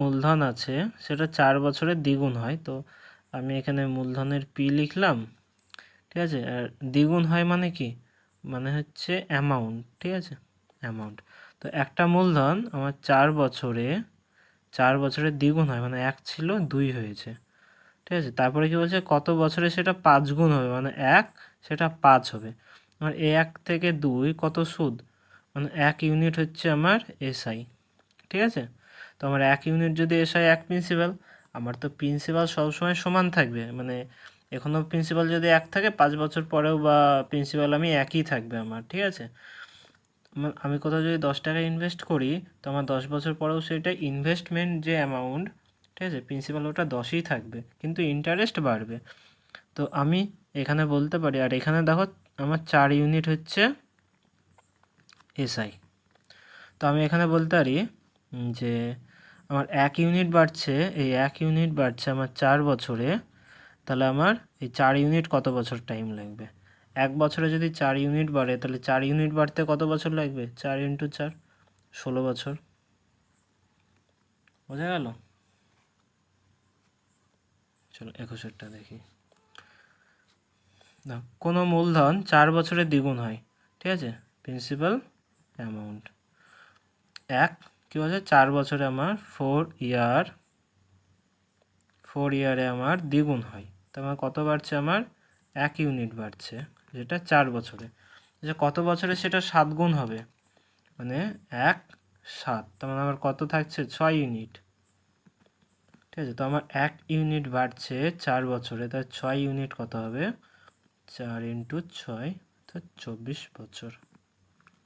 মূলধন আছে, সেটা চার বছরের দ্বিগুণ হয়। তো আমি এখানে মূলধনের পি লিখলাম, ঠিক আছে? আর দ্বিগুণ হয় মানে কি? মানে হচ্ছে অ্যামাউন্ট ঠিক আছে? অ্যামাউন্ট তো একটা মূলধন আমার চার বছরে, চার বছরের দ্বিগুণ হয় মানে এক ছিল, দুই হয়েছে। ঠিক আছে? তারপরে কি বলছে? কত বছরে সেটা পাঁচ গুণ হবে? মানে এক, সেটা পাঁচ হবে। আমার এক থেকে দুই কত সুদ? মানে এক ইউনিট হচ্ছে আমার এসআই ঠিক আছে? তো আমার এক ইউনিট যদি এস হয় এক প্রিন্সিপাল আমার তো প্রিন্সিপাল সবসময় সমান থাকবে। মানে এখনও প্রিন্সিপাল যদি এক থাকে, পাঁচ বছর পরেও বা প্রিন্সিপাল আমি একই থাকবে আমার, ঠিক আছে? আমি কোথাও যদি দশ টাকা ইনভেস্ট করি, তো আমার দশ বছর পরেও সেটা ইনভেস্টমেন্ট যে অ্যামাউন্ট ঠিক আছে? প্রিন্সিপাল ওটা দশই থাকবে, কিন্তু ইন্টারেস্ট বাড়বে। তো আমি এখানে বলতে পারি, আর এখানে দেখো আমার চার ইউনিট হচ্ছে এসআই তো আমি এখানে বলতে পারি যে আমার এক ইউনিট বাড়ছে, এই এক ইউনিট বাড়ছে আমার চার বছরে, তাহলে আমার এই চার ইউনিট কত বছর টাইম লাগবে? এক বছরে যদি চার ইউনিট বাড়ে, তাহলে চার ইউনিট বাড়তে কত বছর লাগবে? চার ইন্টু চার, ষোলো বছর। বোঝা গেল? চলো একুশেরটা দেখি। না, কোনো মূলধন চার বছরে দ্বিগুণ হয়, ঠিক আছে? প্রিন্সিপাল অ্যামাউন্ট এক কী বলছে চার বছরে আমার ফোর ইয়ার ফোর ইয়ারে আমার দ্বিগুণ হয়। তো আমার কত বাড়ছে? আমার এক ইউনিট বাড়ছে, যেটা চার বছরে। যে কত বছরে সেটা সাত গুণ হবে? মানে এক, সাত। তার মানে আমার কত থাকছে? ছয় ইউনিট ঠিক আছে? তো আমার এক ইউনিট বাড়ছে চার বছরে। তার ছয় ইউনিট কত হবে? চার ইন্টু ছয়, তো চব্বিশ বছর।